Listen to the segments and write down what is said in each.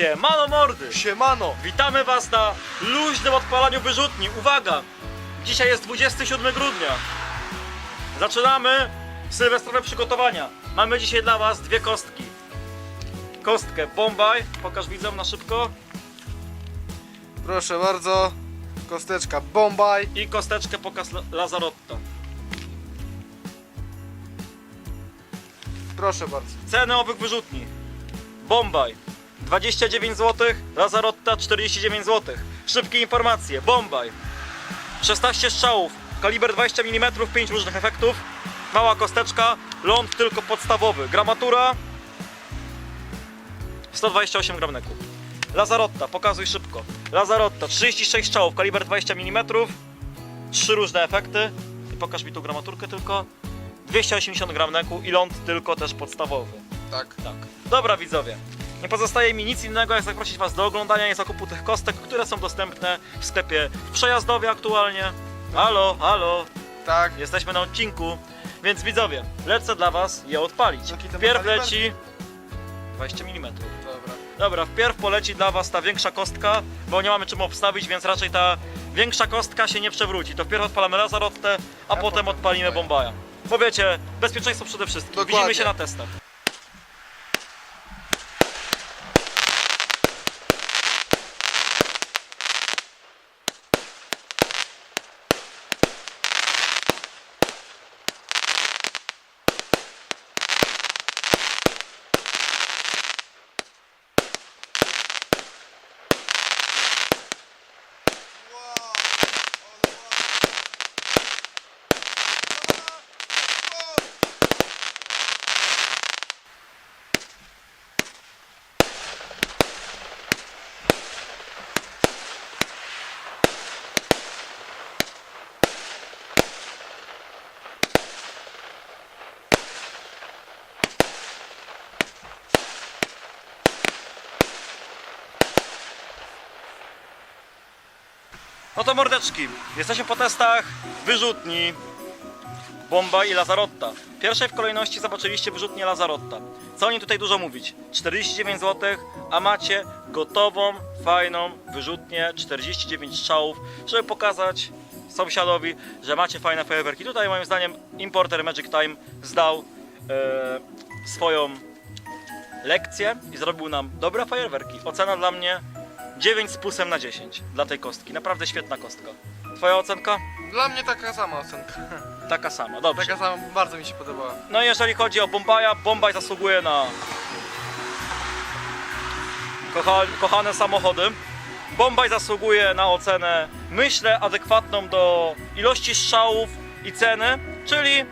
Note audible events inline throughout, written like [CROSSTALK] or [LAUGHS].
Siemano mordy! Siemano! Witamy Was na luźnym odpalaniu wyrzutni. Uwaga! Dzisiaj jest 27 grudnia. Zaczynamy sylwestrowe przygotowania. Mamy dzisiaj dla Was dwie kostki. Kostkę Bombay, pokaż widzom na szybko. Proszę bardzo. Kosteczka Bombay. I kosteczkę pokaz La- Lazarotta. Proszę bardzo. Ceny owych wyrzutni. Bombay 29 zł, Lazarotta 49 zł. Szybkie informacje. Bombay 16 strzałów, kaliber 20 mm, 5 różnych efektów. Mała kosteczka, ląd tylko podstawowy. Gramatura 128 gram neku. Lazarotta, pokazuj szybko. Lazarotta 36 strzałów, kaliber 20 mm, 3 różne efekty. I pokaż mi tu gramaturkę tylko. 280 gram neku i ląd tylko też podstawowy. Tak. Tak. Dobra widzowie, nie pozostaje mi nic innego jak zaprosić Was do oglądania i zakupu tych kostek, które są dostępne w sklepie w Przejazdowie aktualnie. Halo, halo, Tak. jesteśmy na odcinku, więc widzowie, lecę dla Was je odpalić. Jaki to ma Wpierw kaliber? leci 20 mm. Dobra. Dobra, wpierw poleci dla Was ta większa kostka, bo nie mamy czym obstawić, więc raczej ta większa kostka się nie przewróci. To wpierw odpalamy Lazarottę, a potem potem odpalimy. Bombaja. Bo wiecie, bezpieczeństwo przede wszystkim. Dokładnie. Widzimy się na testach. No to mordeczki, jesteśmy po testach wyrzutni Bomba i Lazarotta. Pierwszej w kolejności zobaczyliście wyrzutnię Lazarotta. Co o niej tutaj dużo mówić? 49 zł, a macie gotową, fajną wyrzutnię, 49 strzałów, żeby pokazać sąsiadowi, że macie fajne fajerwerki. Tutaj moim zdaniem importer Magic Time zdał e, swoją lekcję i zrobił nam dobre fajerwerki. Ocena dla mnie 9 z plusem na 10 dla tej kostki. Naprawdę świetna kostka. Twoja ocenka? Dla mnie taka sama ocenka. [LAUGHS] Taka sama, dobrze. Taka sama, bardzo mi się podobała. No i jeżeli chodzi o Bombaja, Bombaj zasługuje na kocha, kochane samochody. Bombaj zasługuje na ocenę, myślę, adekwatną do ilości strzałów i ceny, czyli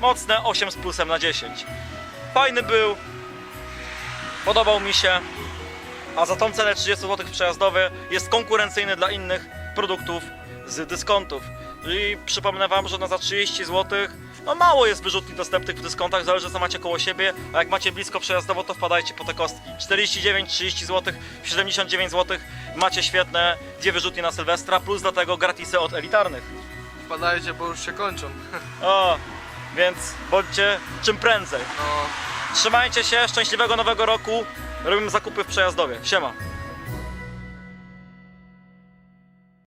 mocne 8 z plusem na 10. Fajny był, podobał mi się, a za tą cenę 30 zł przejazdowy jest konkurencyjny dla innych produktów z dyskontów. I przypomnę Wam, że no za 30 zł no mało jest wyrzutni dostępnych w dyskontach, zależy co macie koło siebie, a jak macie blisko przejazdowo, to wpadajcie po te kostki. 49, 30 zł, 79 zł macie świetne dwie wyrzutnie na Sylwestra, plus do tego gratisy od elitarnych. Wpadajcie, bo już się kończą. [LAUGHS] O, więc bądźcie czym prędzej. No. Trzymajcie się, szczęśliwego nowego roku, robimy zakupy w przejazdowie. Siema.